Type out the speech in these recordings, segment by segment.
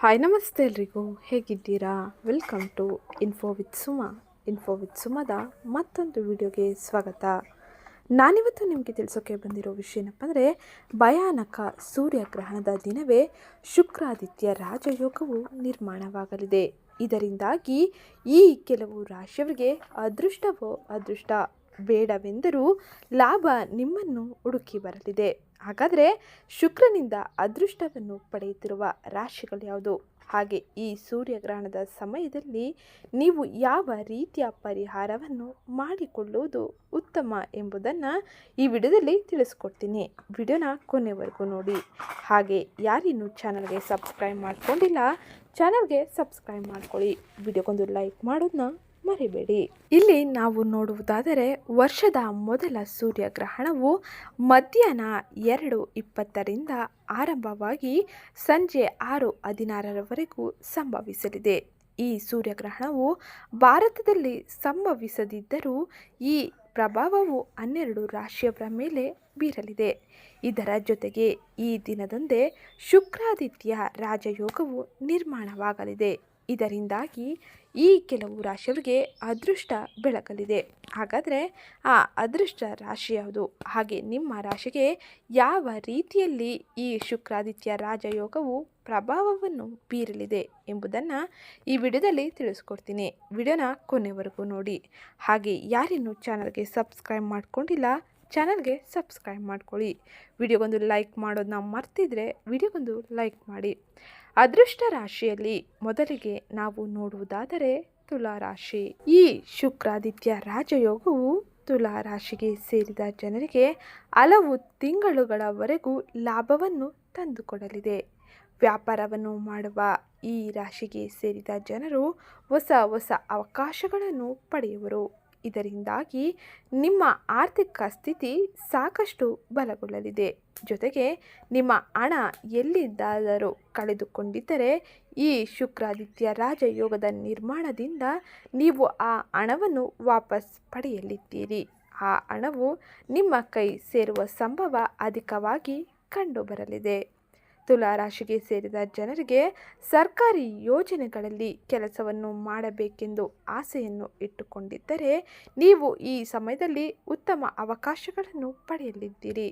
Hi ನಮಸ್ತೆ ಎಲ್ರಿಗೂ. ಹೇಗಿದ್ದೀರಾ? Welcome to info with Suma info with ಸುಮದ ಮತ್ತೊಂದು ವಿಡಿಯೋಗೆ ಸ್ವಾಗತ. ನಾನಿವತ್ತು ನಿಮಗೆ ತಿಳಿಸೋಕೆ ಬಂದಿರೋ ವಿಷಯ ಏನಪ್ಪ ಅಂದರೆ ಭಯಾನಕ ಸೂರ್ಯಗ್ರಹಣದ ದಿನವೇ ಶುಕ್ರಾದಿತ್ಯ ರಾಜಯೋಗವು ನಿರ್ಮಾಣವಾಗಲಿದೆ. ಇದರಿಂದಾಗಿ ಈ ಕೆಲವು ರಾಶಿಯವರಿಗೆ ಅದೃಷ್ಟವೋ, ಅದೃಷ್ಟ ಬೇಡವೆಂದರೂ ಲಾಭ ನಿಮ್ಮನ್ನು ಹುಡುಕಿ ಬರಲಿದೆ. ಹಾಗಾದರೆ ಶುಕ್ರನಿಂದ ಅದೃಷ್ಟವನ್ನು ಪಡೆಯುತ್ತಿರುವ ರಾಶಿಗಳು ಯಾವುದು? ಹಾಗೆ ಈ ಸೂರ್ಯಗ್ರಹಣದ ಸಮಯದಲ್ಲಿ ನೀವು ಯಾವ ರೀತಿಯ ಪರಿಹಾರವನ್ನು ಮಾಡಿಕೊಳ್ಳುವುದು ಉತ್ತಮ ಎಂಬುದನ್ನು ಈ ವಿಡಿಯೋದಲ್ಲಿ ತಿಳಿಸ್ಕೊಡ್ತೀನಿ. ವಿಡಿಯೋನ ಕೊನೆವರೆಗೂ ನೋಡಿ. ಹಾಗೆ ಯಾರಿನ್ನೂ ಚಾನಲ್ಗೆ ಸಬ್ಸ್ಕ್ರೈಬ್ ಮಾಡ್ಕೊಂಡಿಲ್ಲ, ಚಾನಲ್ಗೆ ಸಬ್ಸ್ಕ್ರೈಬ್ ಮಾಡ್ಕೊಳ್ಳಿ. ವಿಡಿಯೋಗೊಂದು ಲೈಕ್ ಮಾಡೋದನ್ನ ಮರಿಬೇಡಿ. ಇಲ್ಲಿ ನಾವು ನೋಡುವುದಾದರೆ ವರ್ಷದ ಮೊದಲ ಸೂರ್ಯಗ್ರಹಣವು ಮಧ್ಯಾಹ್ನ ಎರಡು ಇಪ್ಪತ್ತರಿಂದ ಆರಂಭವಾಗಿ ಸಂಜೆ ಆರು ಹದಿನಾರರವರೆಗೂ ಸಂಭವಿಸಲಿದೆ. ಈ ಸೂರ್ಯಗ್ರಹಣವು ಭಾರತದಲ್ಲಿ ಸಂಭವಿಸದಿದ್ದರೂ ಈ ಪ್ರಭಾವವು ಹನ್ನೆರಡು ರಾಶಿಯವರ ಮೇಲೆ ಬೀರಲಿದೆ. ಇದರ ಜೊತೆಗೆ ಈ ದಿನದಂದೇ ಶುಕ್ರಾದಿತ್ಯ ರಾಜಯೋಗವು ನಿರ್ಮಾಣವಾಗಲಿದೆ. ಇದರಿಂದಾಗಿ ಈ ಕೆಲವು ರಾಶಿಯವರಿಗೆ ಅದೃಷ್ಟ ಬೆಳಕಲಿದೆ ಹಾಗಾದರೆ ಆ ಅದೃಷ್ಟ ರಾಶಿ ಯಾವುದು? ಹಾಗೆ ನಿಮ್ಮ ರಾಶಿಗೆ ಯಾವ ರೀತಿಯಲ್ಲಿ ಈ ಶುಕ್ರಾದಿತ್ಯ ರಾಜಯೋಗವು ಪ್ರಭಾವವನ್ನು ಬೀರಲಿದೆ ಎಂಬುದನ್ನು ಈ ವಿಡಿಯೋದಲ್ಲಿ ತಿಳಿಸ್ಕೊಡ್ತೀನಿ. ವಿಡಿಯೋನ ಕೊನೆವರೆಗೂ ನೋಡಿ. ಹಾಗೆ ಯಾರಿನ್ನೂ ಚಾನಲ್ಗೆ ಸಬ್ಸ್ಕ್ರೈಬ್ ಮಾಡಿಕೊಂಡಿಲ್ಲ, ಚಾನಲ್ಗೆ ಸಬ್ಸ್ಕ್ರೈಬ್ ಮಾಡ್ಕೊಳ್ಳಿ. ವಿಡಿಯೋಗೊಂದು ಲೈಕ್ ಮಾಡೋದನ್ನ ಮರ್ತಿದ್ರೆ ವಿಡಿಯೋಗೊಂದು ಲೈಕ್ ಮಾಡಿ. ಅದೃಷ್ಟ ರಾಶಿಯಲ್ಲಿ ಮೊದಲಿಗೆ ನಾವು ನೋಡುವುದಾದರೆ ತುಲಾ ರಾಶಿ ಈ ಶುಕ್ರಾದಿತ್ಯ ರಾಜಯೋಗವು ತುಲಾ ರಾಶಿಗೆ ಸೇರಿದ ಜನರಿಗೆ ಹಲವು ತಿಂಗಳುಗಳವರೆಗೂ ಲಾಭವನ್ನು ತಂದುಕೊಡಲಿದೆ. ವ್ಯಾಪಾರವನ್ನು ಮಾಡುವ ಈ ರಾಶಿಗೆ ಸೇರಿದ ಜನರು ಹೊಸ ಹೊಸ ಅವಕಾಶಗಳನ್ನು ಪಡೆಯುವರು. ಇದರಿಂದಾಗಿ ನಿಮ್ಮ ಆರ್ಥಿಕ ಸ್ಥಿತಿ ಸಾಕಷ್ಟು ಬಲಗೊಳ್ಳಲಿದೆ. ಜೊತೆಗೆ ನಿಮ್ಮ ಹಣ ಎಲ್ಲಿದ್ದಾದರೂ ಕಳೆದುಕೊಂಡಿದ್ದರೆ ಈ ಶುಕ್ರಾದಿತ್ಯ ರಾಜಯೋಗದ ನಿರ್ಮಾಣದಿಂದ ನೀವು ಆ ಹಣವನ್ನು ವಾಪಸ್ ಪಡೆಯಲಿದ್ದೀರಿ. ಆ ಹಣವು ನಿಮ್ಮ ಕೈ ಸೇರುವ ಸಂಭವ ಅಧಿಕವಾಗಿ ಕಂಡುಬರಲಿದೆ. ತುಲಾ ರಾಶಿಗೆ ಸೇರಿದ ಜನರಿಗೆ ಸರ್ಕಾರಿ ಯೋಜನೆಗಳಲ್ಲಿ ಕೆಲಸವನ್ನು ಮಾಡಬೇಕೆಂದು ಆಸೆಯನ್ನು ಇಟ್ಟುಕೊಂಡಿದ್ದರೆ ನೀವು ಈ ಸಮಯದಲ್ಲಿ ಉತ್ತಮ ಅವಕಾಶಗಳನ್ನು ಪಡೆಯಲಿದ್ದೀರಿ.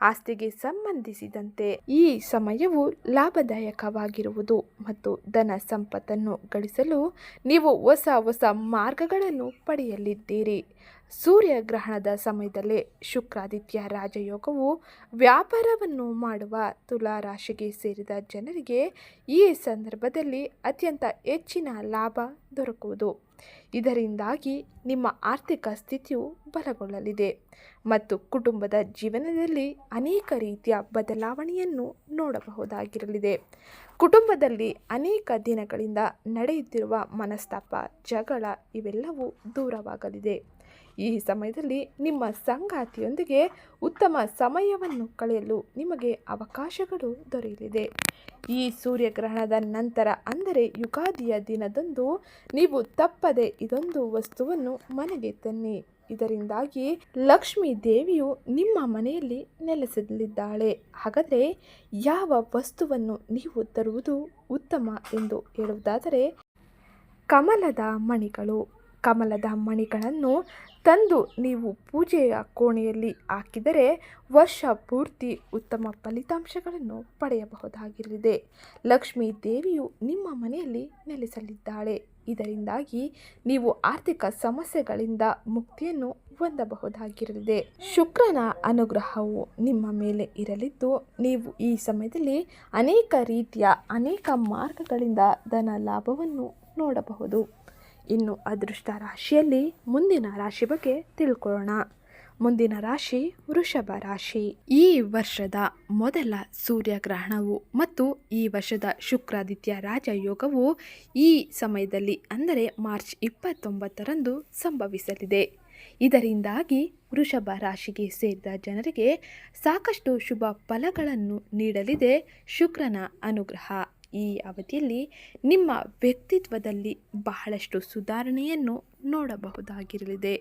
ಆಸ್ತಿಗೆ ಸಂಬಂಧಿಸಿದಂತೆ ಈ ಸಮಯವು ಲಾಭದಾಯಕವಾಗಿರುವುದು ಮತ್ತು ಧನ ಸಂಪತ್ತನ್ನು ಗಳಿಸಲು ನೀವು ಹೊಸ ಹೊಸ ಮಾರ್ಗಗಳನ್ನು ಪಡೆಯಲಿದ್ದೀರಿ. ಸೂರ್ಯಗ್ರಹಣದ ಸಮಯದಲ್ಲೇ ಶುಕ್ರಾದಿತ್ಯ ರಾಜಯೋಗವು ವ್ಯಾಪಾರವನ್ನು ಮಾಡುವ ತುಲಾ ರಾಶಿಗೆ ಸೇರಿದ ಜನರಿಗೆ ಈ ಸಂದರ್ಭದಲ್ಲಿ ಅತ್ಯಂತ ಹೆಚ್ಚಿನ ಲಾಭ ದೊರಕುವುದು. ಇದರಿಂದಾಗಿ ನಿಮ್ಮ ಆರ್ಥಿಕ ಸ್ಥಿತಿಯು ಬಲಗೊಳ್ಳಲಿದೆ ಮತ್ತು ಕುಟುಂಬದ ಜೀವನದಲ್ಲಿ ಅನೇಕ ರೀತಿಯ ಬದಲಾವಣೆಯನ್ನು ನೋಡಬಹುದಾಗಿರಲಿದೆ. ಕುಟುಂಬದಲ್ಲಿ ಅನೇಕ ದಿನಗಳಿಂದ ನಡೆಯುತ್ತಿರುವ ಮನಸ್ತಾಪ, ಜಗಳ ಇವೆಲ್ಲವೂ ದೂರವಾಗಲಿದೆ. ಈ ಸಮಯದಲ್ಲಿ ನಿಮ್ಮ ಸಂಗಾತಿಯೊಂದಿಗೆ ಉತ್ತಮ ಸಮಯವನ್ನು ಕಳೆಯಲು ನಿಮಗೆ ಅವಕಾಶಗಳು ದೊರೆಯಲಿದೆ. ಈ ಸೂರ್ಯಗ್ರಹಣದ ನಂತರ ಅಂದರೆ ಯುಗಾದಿಯ ದಿನದಂದು ನೀವು ತಪ್ಪದೆ ಇದೊಂದು ವಸ್ತುವನ್ನು ಮನೆಗೆ ತನ್ನಿ. ಇದರಿಂದಾಗಿ ಲಕ್ಷ್ಮೀ ದೇವಿಯು ನಿಮ್ಮ ಮನೆಯಲ್ಲಿ ನೆಲೆಸಲಿದ್ದಾಳೆ. ಹಾಗಾದರೆ ಯಾವ ವಸ್ತುವನ್ನು ನೀವು ತರುವುದು ಉತ್ತಮ ಎಂದು ಹೇಳುವುದಾದರೆ ಕಮಲದ ಮಣಿಗಳು. ಕಮಲದ ಮಣಿಗಳನ್ನು ತಂದು ನೀವು ಪೂಜೆಯ ಕೋಣೆಯಲ್ಲಿ ಹಾಕಿದರೆ ವರ್ಷ ಪೂರ್ತಿ ಉತ್ತಮ ಫಲಿತಾಂಶಗಳನ್ನು ಪಡೆಯಬಹುದಾಗಿರಲಿದೆ. ಲಕ್ಷ್ಮೀ ದೇವಿಯು ನಿಮ್ಮ ಮನೆಯಲ್ಲಿ ನೆಲೆಸಲಿದ್ದಾಳೆ. ಇದರಿಂದಾಗಿ ನೀವು ಆರ್ಥಿಕ ಸಮಸ್ಯೆಗಳಿಂದ ಮುಕ್ತಿಯನ್ನು ಹೊಂದಬಹುದಾಗಿರಲಿದೆ. ಶುಕ್ರನ ಅನುಗ್ರಹವು ನಿಮ್ಮ ಮೇಲೆ ಇರಲಿದ್ದು, ನೀವು ಈ ಸಮಯದಲ್ಲಿ ಅನೇಕ ರೀತಿಯ, ಅನೇಕ ಮಾರ್ಗಗಳಿಂದ ಧನ ಲಾಭವನ್ನು ನೋಡಬಹುದು. ಇನ್ನು ಅದೃಷ್ಟ ರಾಶಿಯಲ್ಲಿ ಮುಂದಿನ ರಾಶಿ ಬಗ್ಗೆ ತಿಳ್ಕೊಳ್ಳೋಣ. ಮುಂದಿನ ರಾಶಿ ವೃಷಭ ರಾಶಿ. ಈ ವರ್ಷದ ಮೊದಲ ಸೂರ್ಯಗ್ರಹಣವು ಮತ್ತು ಈ ವರ್ಷದ ಶುಕ್ರಾದಿತ್ಯ ರಾಜಯೋಗವು ಈ ಸಮಯದಲ್ಲಿ ಅಂದರೆ ಮಾರ್ಚ್ ಇಪ್ಪತ್ತೊಂಬತ್ತರಂದು ಸಂಭವಿಸಲಿದೆ. ಇದರಿಂದಾಗಿ ವೃಷಭ ರಾಶಿಗೆ ಸೇರಿದ ಜನರಿಗೆ ಸಾಕಷ್ಟು ಶುಭ ಫಲಗಳನ್ನು ನೀಡಲಿದೆ ಶುಕ್ರನ ಅನುಗ್ರಹ. ಈ ಅವಧಿಯಲ್ಲಿ ನಿಮ್ಮ ವ್ಯಕ್ತಿತ್ವದಲ್ಲಿ ಬಹಳಷ್ಟು ಸುಧಾರಣೆಯನ್ನು ನೋಡಬಹುದಾಗಿರಲಿದೆ.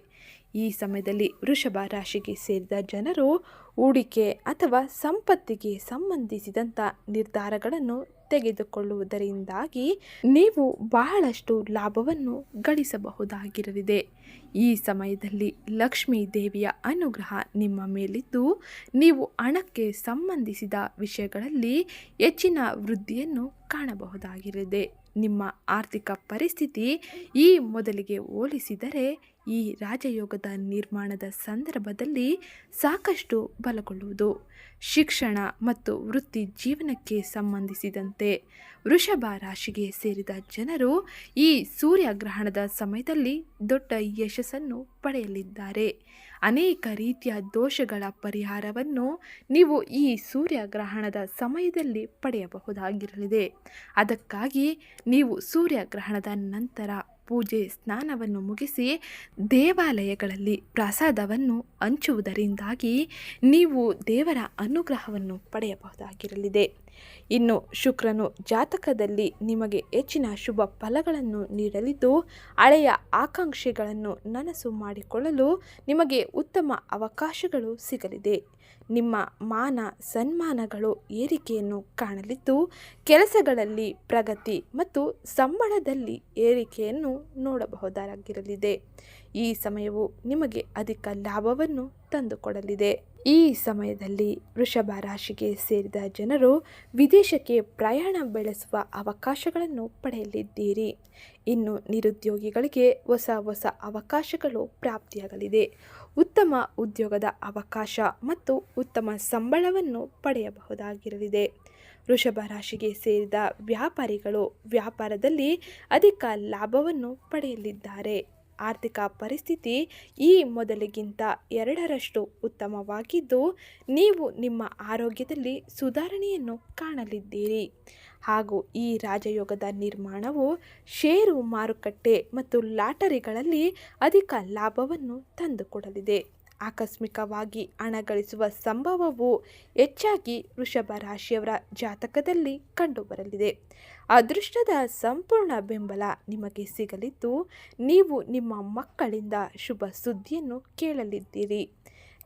ಈ ಸಮಯದಲ್ಲಿ ವೃಷಭ ರಾಶಿಗೆ ಸೇರಿದ ಜನರು ಹೂಡಿಕೆ ಅಥವಾ ಸಂಪತ್ತಿಗೆ ಸಂಬಂಧಿಸಿದಂಥ ನಿರ್ಧಾರಗಳನ್ನು ತೆಗೆದುಕೊಳ್ಳುವುದರಿಂದಾಗಿ ನೀವು ಬಹಳಷ್ಟು ಲಾಭವನ್ನು ಗಳಿಸಬಹುದಾಗಿರಲಿದೆ. ಈ ಸಮಯದಲ್ಲಿ ಲಕ್ಷ್ಮೀ ದೇವಿಯ ಅನುಗ್ರಹ ನಿಮ್ಮ ಮೇಲಿದ್ದು, ನೀವು ಹಣಕ್ಕೆ ಸಂಬಂಧಿಸಿದ ವಿಷಯಗಳಲ್ಲಿ ಹೆಚ್ಚಿನ ವೃದ್ಧಿಯನ್ನು ಕಾಣಬಹುದಾಗಿರಲಿದೆ. ನಿಮ್ಮ ಆರ್ಥಿಕ ಪರಿಸ್ಥಿತಿ ಈ ಮೊದಲಿಗೆ ಹೋಲಿಸಿದರೆ ಈ ರಾಜಯೋಗದ ನಿರ್ಮಾಣದ ಸಂದರ್ಭದಲ್ಲಿ ಸಾಕಷ್ಟು ಬಲಗೊಳ್ಳುವುದು. ಶಿಕ್ಷಣ ಮತ್ತು ವೃತ್ತಿ ಜೀವನಕ್ಕೆ ಸಂಬಂಧಿಸಿದಂತೆ ವೃಷಭ ರಾಶಿಗೆ ಸೇರಿದ ಜನರು ಈ ಸೂರ್ಯಗ್ರಹಣದ ಸಮಯದಲ್ಲಿ ದೊಡ್ಡ ಯಶಸ್ಸನ್ನು ಪಡೆಯಲಿದ್ದಾರೆ. ಅನೇಕ ರೀತಿಯ ದೋಷಗಳ ಪರಿಹಾರವನ್ನು ನೀವು ಈ ಸೂರ್ಯಗ್ರಹಣದ ಸಮಯದಲ್ಲಿ ಪಡೆಯಬಹುದಾಗಿರಲಿದೆ. ಅದಕ್ಕಾಗಿ ನೀವು ಸೂರ್ಯಗ್ರಹಣದ ನಂತರ ಪೂಜೆ ಸ್ನಾನವನ್ನು ಮುಗಿಸಿ ದೇವಾಲಯಗಳಲ್ಲಿ ಪ್ರಸಾದವನ್ನು ಹಂಚುವುದರಿಂದಾಗಿ ನೀವು ದೇವರ ಅನುಗ್ರಹವನ್ನು ಪಡೆಯಬಹುದಾಗಿರಲಿದೆ. ಇನ್ನು ಶುಕ್ರನು ಜಾತಕದಲ್ಲಿ ನಿಮಗೆ ಹೆಚ್ಚಿನ ಶುಭ ಫಲಗಳನ್ನು ನೀಡಲಿದ್ದು, ಹಳೆಯ ಆಕಾಂಕ್ಷೆಗಳನ್ನು ನನಸು ಮಾಡಿಕೊಳ್ಳಲು ನಿಮಗೆ ಉತ್ತಮ ಅವಕಾಶಗಳು ಸಿಗಲಿದೆ. ನಿಮ್ಮ ಮಾನ ಸನ್ಮಾನಗಳು ಏರಿಕೆಯನ್ನು ಕಾಣಲಿದ್ದು, ಕೆಲಸಗಳಲ್ಲಿ ಪ್ರಗತಿ ಮತ್ತು ಸಂಬಳದಲ್ಲಿ ಏರಿಕೆಯನ್ನು ನೋಡಬಹುದಾಗಿರಲಿದೆ. ಈ ಸಮಯವು ನಿಮಗೆ ಅಧಿಕ ಲಾಭವನ್ನು ತಂದುಕೊಡಲಿದೆ. ಈ ಸಮಯದಲ್ಲಿ ವೃಷಭ ರಾಶಿಗೆ ಸೇರಿದ ಜನರು ವಿದೇಶಕ್ಕೆ ಪ್ರಯಾಣ ಬೆಳೆಸುವ ಅವಕಾಶಗಳನ್ನು ಪಡೆಯಲಿದ್ದೀರಿ. ಇನ್ನು ನಿರುದ್ಯೋಗಿಗಳಿಗೆ ಹೊಸ ಹೊಸ ಅವಕಾಶಗಳು ಪ್ರಾಪ್ತಿಯಾಗಲಿದೆ. ಉತ್ತಮ ಉದ್ಯೋಗದ ಅವಕಾಶ ಮತ್ತು ಉತ್ತಮ ಸಂಬಳವನ್ನು ಪಡೆಯಬಹುದಾಗಿರಲಿದೆ. ವೃಷಭ ರಾಶಿಗೆ ಸೇರಿದ ವ್ಯಾಪಾರಿಗಳು ವ್ಯಾಪಾರದಲ್ಲಿ ಅಧಿಕ ಲಾಭವನ್ನು ಪಡೆಯಲಿದ್ದಾರೆ. ಆರ್ಥಿಕ ಪರಿಸ್ಥಿತಿ ಈ ಮೊದಲಿಗಿಂತ ಎರಡರಷ್ಟು ಉತ್ತಮವಾಗಿದ್ದು, ನೀವು ನಿಮ್ಮ ಆರೋಗ್ಯದಲ್ಲಿ ಸುಧಾರಣೆಯನ್ನು ಕಾಣಲಿದ್ದೀರಿ. ಹಾಗೂ ಈ ರಾಜಯೋಗದ ನಿರ್ಮಾಣವು ಷೇರು, ಮಾರುಕಟ್ಟೆ ಮತ್ತು ಲಾಟರಿಗಳಲ್ಲಿ ಅಧಿಕ ಲಾಭವನ್ನು ತಂದುಕೊಡಲಿದೆ. ಆಕಸ್ಮಿಕವಾಗಿ ಹಣ ಗಳಿಸುವ ಸಂಭವವು ಹೆಚ್ಚಾಗಿ ವೃಷಭ ರಾಶಿಯವರ ಜಾತಕದಲ್ಲಿ ಕಂಡುಬರಲಿದೆ. ಅದೃಷ್ಟದ ಸಂಪೂರ್ಣ ಬೆಂಬಲ ನಿಮಗೆ ಸಿಗಲಿದ್ದು, ನೀವು ನಿಮ್ಮ ಮಕ್ಕಳಿಂದ ಶುಭ ಸುದ್ದಿಯನ್ನು ಕೇಳಲಿದ್ದೀರಿ.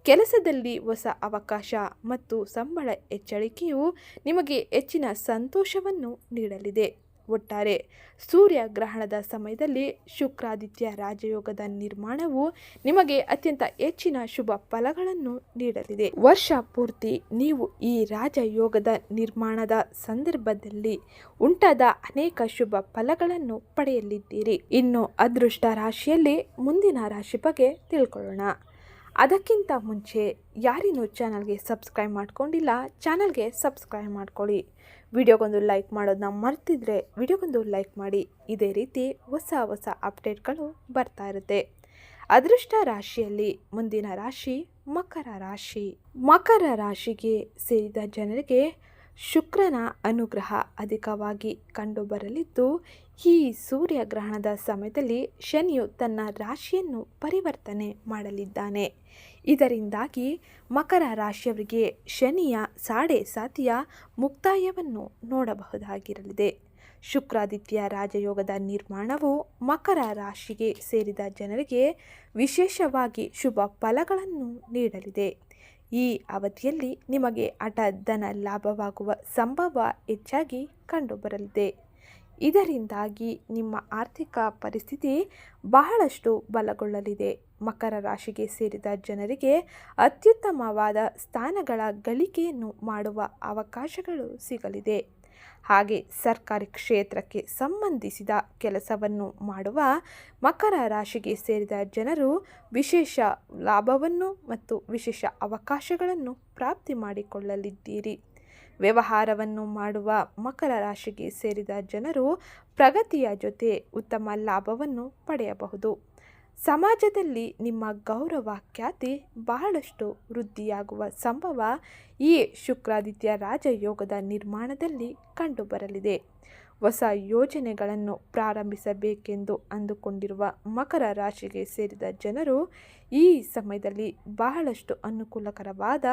ಕೆಲಸದಲ್ಲಿ ಹೊಸ ಅವಕಾಶ ಮತ್ತು ಸಂಬಳ ಹೆಚ್ಚಳಿಕೆಯು ನಿಮಗೆ ಹೆಚ್ಚಿನ ಸಂತೋಷವನ್ನು ನೀಡಲಿದೆ. ಒಟ್ಟಾರೆ, ಸೂರ್ಯಗ್ರಹಣದ ಸಮಯದಲ್ಲಿ ಶುಕ್ರಾದಿತ್ಯ ರಾಜಯೋಗದ ನಿರ್ಮಾಣವು ನಿಮಗೆ ಅತ್ಯಂತ ಹೆಚ್ಚಿನ ಶುಭ ಫಲಗಳನ್ನು ನೀಡಲಿದೆ. ವರ್ಷ ಪೂರ್ತಿ ನೀವು ಈ ರಾಜಯೋಗದ ನಿರ್ಮಾಣದ ಸಂದರ್ಭದಲ್ಲಿ ಉಂಟಾದ ಅನೇಕ ಶುಭ ಫಲಗಳನ್ನು ಪಡೆಯಲಿದ್ದೀರಿ. ಇನ್ನು ಅದೃಷ್ಟ ರಾಶಿಯಲ್ಲಿ ಮುಂದಿನ ರಾಶಿ ಬಗ್ಗೆ ತಿಳ್ಕೊಳ್ಳೋಣ. ಅದಕ್ಕಿಂತ ಮುಂಚೆ ಯಾರಿನೂ ಚಾನಲ್ಗೆ ಸಬ್ಸ್ಕ್ರೈಬ್ ಮಾಡ್ಕೊಂಡಿಲ್ಲ, ಚಾನಲ್ಗೆ ಸಬ್ಸ್ಕ್ರೈಬ್ ಮಾಡ್ಕೊಳ್ಳಿ. ವಿಡಿಯೋಗೊಂದು ಲೈಕ್ ಮಾಡೋದನ್ನ ಮರ್ತಿದ್ರೆ ವಿಡಿಯೋಗೊಂದು ಲೈಕ್ ಮಾಡಿ. ಇದೇ ರೀತಿ ಹೊಸ ಹೊಸ ಅಪ್ಡೇಟ್ಗಳು ಬರ್ತಾ ಇರುತ್ತೆ. ಅದೃಷ್ಟ ರಾಶಿಯಲ್ಲಿ ಮುಂದಿನ ರಾಶಿ ಮಕರ ರಾಶಿ. ಮಕರ ರಾಶಿಗೆ ಸೇರಿದ ಜನರಿಗೆ ಶುಕ್ರನ ಅನುಗ್ರಹ ಅಧಿಕವಾಗಿ ಕಂಡುಬರಲಿದ್ದು, ಈ ಸೂರ್ಯಗ್ರಹಣದ ಸಮಯದಲ್ಲಿ ಶನಿಯು ತನ್ನ ರಾಶಿಯನ್ನು ಪರಿವರ್ತನೆ ಮಾಡಲಿದ್ದಾನೆ. ಇದರಿಂದಾಗಿ ಮಕರ ರಾಶಿಯವರಿಗೆ ಶನಿಯ ಸಾಡೆ ಸಾತಿಯ ಮುಕ್ತಾಯವನ್ನು ನೋಡಬಹುದಾಗಿರಲಿದೆ. ಶುಕ್ರಾದಿತ್ಯ ರಾಜಯೋಗದ ನಿರ್ಮಾಣವು ಮಕರ ರಾಶಿಗೆ ಸೇರಿದ ಜನರಿಗೆ ವಿಶೇಷವಾಗಿ ಶುಭ ಫಲಗಳನ್ನು ನೀಡಲಿದೆ. ಈ ಅವಧಿಯಲ್ಲಿ ನಿಮಗೆ ಹಠ ಧನ ಲಾಭವಾಗುವ ಸಂಭವ ಹೆಚ್ಚಾಗಿ ಕಂಡುಬರಲಿದೆ. ಇದರಿಂದಾಗಿ ನಿಮ್ಮ ಆರ್ಥಿಕ ಪರಿಸ್ಥಿತಿ ಬಹಳಷ್ಟು ಬಲಗೊಳ್ಳಲಿದೆ. ಮಕರ ರಾಶಿಗೆ ಸೇರಿದ ಜನರಿಗೆ ಅತ್ಯುತ್ತಮವಾದ ಸ್ಥಾನಗಳ ಗಳಿಕೆಯನ್ನು ಮಾಡುವ ಅವಕಾಶಗಳು ಸಿಗಲಿದೆ. ಹಾಗೆ ಸರ್ಕಾರಿ ಕ್ಷೇತ್ರಕ್ಕೆ ಸಂಬಂಧಿಸಿದ ಕೆಲಸವನ್ನು ಮಾಡುವ ಮಕರ ರಾಶಿಗೆ ಸೇರಿದ ಜನರು ವಿಶೇಷ ಲಾಭವನ್ನು ಮತ್ತು ವಿಶೇಷ ಅವಕಾಶಗಳನ್ನು ಪ್ರಾಪ್ತಿ ಮಾಡಿಕೊಳ್ಳಲಿದ್ದೀರಿ. ವ್ಯವಹಾರವನ್ನು ಮಾಡುವ ಮಕರ ರಾಶಿಗೆ ಸೇರಿದ ಜನರು ಪ್ರಗತಿಯ ಜೊತೆ ಉತ್ತಮ ಲಾಭವನ್ನು ಪಡೆಯಬಹುದು. ಸಮಾಜದಲ್ಲಿ ನಿಮ್ಮ ಗೌರವ ಖ್ಯಾತಿ ಬಹಳಷ್ಟು ವೃದ್ಧಿಯಾಗುವ ಸಂಭವ ಈ ಶುಕ್ರಾದಿತ್ಯ ರಾಜಯೋಗದ ನಿರ್ಮಾಣದಲ್ಲಿ ಕಂಡುಬರಲಿದೆ. ಹೊಸ ಯೋಜನೆಗಳನ್ನು ಪ್ರಾರಂಭಿಸಬೇಕೆಂದು ಅಂದುಕೊಂಡಿರುವ ಮಕರ ರಾಶಿಗೆ ಸೇರಿದ ಜನರು ಈ ಸಮಯದಲ್ಲಿ ಬಹಳಷ್ಟು ಅನುಕೂಲಕರವಾದ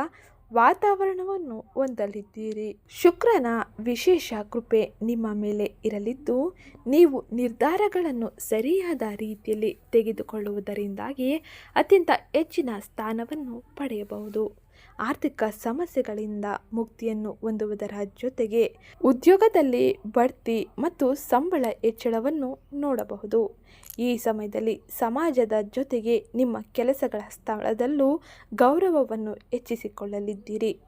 ವಾತಾವರಣವನ್ನು ಹೊಂದಲಿದ್ದೀರಿ. ಶುಕ್ರನ ವಿಶೇಷ ಕೃಪೆ ನಿಮ್ಮ ಮೇಲೆ ಇರಲಿದ್ದು, ನೀವು ನಿರ್ಧಾರಗಳನ್ನು ಸರಿಯಾದ ರೀತಿಯಲ್ಲಿ ತೆಗೆದುಕೊಳ್ಳುವುದರಿಂದಾಗಿ ಅತ್ಯಂತ ಹೆಚ್ಚಿನ ಸ್ಥಾನವನ್ನು ಪಡೆಯಬಹುದು. ಆರ್ಥಿಕ ಸಮಸ್ಯೆಗಳಿಂದ ಮುಕ್ತಿಯನ್ನು ಹೊಂದುವುದರ ಜೊತೆಗೆ ಉದ್ಯೋಗದಲ್ಲಿ ಬಡ್ತಿ ಮತ್ತು ಸಂಬಳ ಹೆಚ್ಚಳವನ್ನು ನೋಡಬಹುದು. ಈ ಸಮಯದಲ್ಲಿ ಸಮಾಜದ ಜೊತೆಗೆ ನಿಮ್ಮ ಕೆಲಸಗಳ ಸ್ಥಳದಲ್ಲೂ ಗೌರವವನ್ನು ಹೆಚ್ಚಿಸಿಕೊಳ್ಳಲಿದ್ದೀರಿ.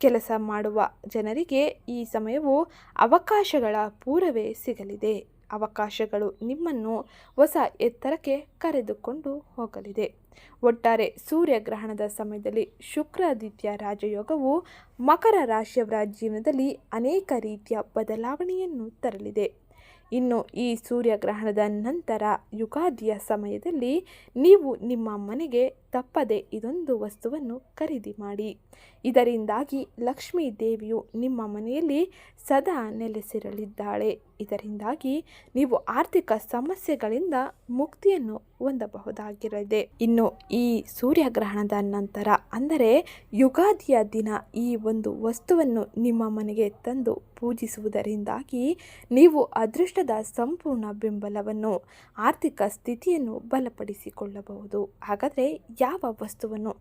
ಕೆಲಸ ಮಾಡುವ ಜನರಿಗೆ ಈ ಸಮಯವು ಅವಕಾಶಗಳ ಪೂರವೇ ಸಿಗಲಿದೆ. ಅವಕಾಶಗಳು ನಿಮ್ಮನ್ನು ಹೊಸ ಎತ್ತರಕ್ಕೆ ಕರೆದುಕೊಂಡು ಹೋಗಲಿದೆ. ಒಟ್ಟಾರೆ ಸೂರ್ಯಗ್ರಹಣದ ಸಮಯದಲ್ಲಿ ಶುಕ್ರಾದಿತ್ಯ ರಾಜಯೋಗವು ಮಕರ ರಾಶಿಯವರ ಜೀವನದಲ್ಲಿ ಅನೇಕ ರೀತಿಯ ಬದಲಾವಣೆಯನ್ನು ತರಲಿದೆ. ಇನ್ನು ಈ ಸೂರ್ಯಗ್ರಹಣದ ನಂತರ ಯುಗಾದಿಯ ಸಮಯದಲ್ಲಿ ನೀವು ನಿಮ್ಮ ಮನೆಗೆ ತಪ್ಪದೆ ಇದೊಂದು ವಸ್ತುವನ್ನು ಖರೀದಿ ಮಾಡಿ. ಇದರಿಂದಾಗಿ ಲಕ್ಷ್ಮೀ ದೇವಿಯು ನಿಮ್ಮ ಮನೆಯಲ್ಲಿ ಸದಾ ನೆಲೆಸಿರಲಿದ್ದಾಳೆ. ಇದರಿಂದಾಗಿ ನೀವು ಆರ್ಥಿಕ ಸಮಸ್ಯೆಗಳಿಂದ ಮುಕ್ತಿಯನ್ನು ಹೊಂದಬಹುದಾಗಿರದೆ ಇನ್ನು ಈ ಸೂರ್ಯಗ್ರಹಣದ ನಂತರ, ಅಂದರೆ ಯುಗಾದಿಯ ದಿನ, ಈ ಒಂದು ವಸ್ತುವನ್ನು ನಿಮ್ಮ ಮನೆಗೆ ತಂದು ಪೂಜಿಸುವುದರಿಂದಾಗಿ ನೀವು ಅದೃಷ್ಟದ ಸಂಪೂರ್ಣ ಬೆಂಬಲವನ್ನು, ಆರ್ಥಿಕ ಸ್ಥಿತಿಯನ್ನು ಬಲಪಡಿಸಿಕೊಳ್ಳಬಹುದು. ಹಾಗಾದರೆ ಯಾವ ವಸ್ತುವನ್ನು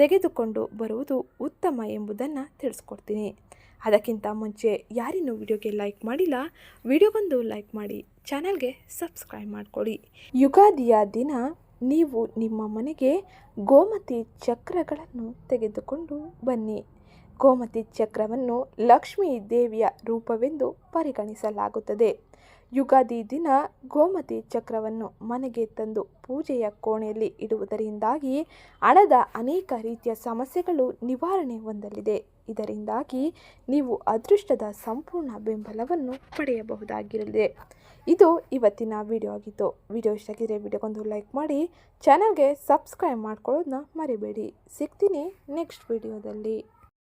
ತೆಗೆದುಕೊಂಡು ಬರುವುದು ಉತ್ತಮ ಎಂಬುದನ್ನು ತಿಳಿಸ್ಕೊಡ್ತೀನಿ. ಅದಕ್ಕಿಂತ ಮುಂಚೆ ಯಾರಿನ್ನೂ ವಿಡಿಯೋಗೆ ಲೈಕ್ ಮಾಡಿಲ್ಲ, ವಿಡಿಯೋಗೊಂದು ಲೈಕ್ ಮಾಡಿ, ಚಾನಲ್ಗೆ ಸಬ್ಸ್ಕ್ರೈಬ್ ಮಾಡಿಕೊಳ್ಳಿ ಯುಗಾದಿಯ ದಿನ ನೀವು ನಿಮ್ಮ ಮನೆಗೆ ಗೋಮತಿ ಚಕ್ರಗಳನ್ನು ತೆಗೆದುಕೊಂಡು ಬನ್ನಿ. ಗೋಮತಿ ಚಕ್ರವನ್ನು ಲಕ್ಷ್ಮೀ ದೇವಿಯ ರೂಪವೆಂದು ಪರಿಗಣಿಸಲಾಗುತ್ತದೆ. ಯುಗಾದಿ ದಿನ ಗೋಮತಿ ಚಕ್ರವನ್ನು ಮನೆಗೆ ತಂದು ಪೂಜೆಯ ಕೋಣೆಯಲ್ಲಿ ಇಡುವುದರಿಂದಾಗಿ ಹಣದ ಅನೇಕ ರೀತಿಯ ಸಮಸ್ಯೆಗಳು ನಿವಾರಣೆ ಹೊಂದಲಿದೆ. ಇದರಿಂದಾಗಿ ನೀವು ಅದೃಷ್ಟದ ಸಂಪೂರ್ಣ ಬೆಂಬಲವನ್ನು ಪಡೆಯಬಹುದಾಗಿರಲಿದೆ. ಇದು ಇವತ್ತಿನ ವಿಡಿಯೋ ಆಗಿತ್ತು. ವಿಡಿಯೋ ಇಷ್ಟ ಆಗಿದ್ರೆ ವಿಡಿಯೋಗೊಂದು ಲೈಕ್ ಮಾಡಿ, ಚಾನಲ್ಗೆ ಸಬ್ಸ್ಕ್ರೈಬ್ ಮಾಡ್ಕೊಳ್ಳೋದನ್ನ ಮರಿಬೇಡಿ. ಸಿಗ್ತೀನಿ ನೆಕ್ಸ್ಟ್ ವಿಡಿಯೋದಲ್ಲಿ.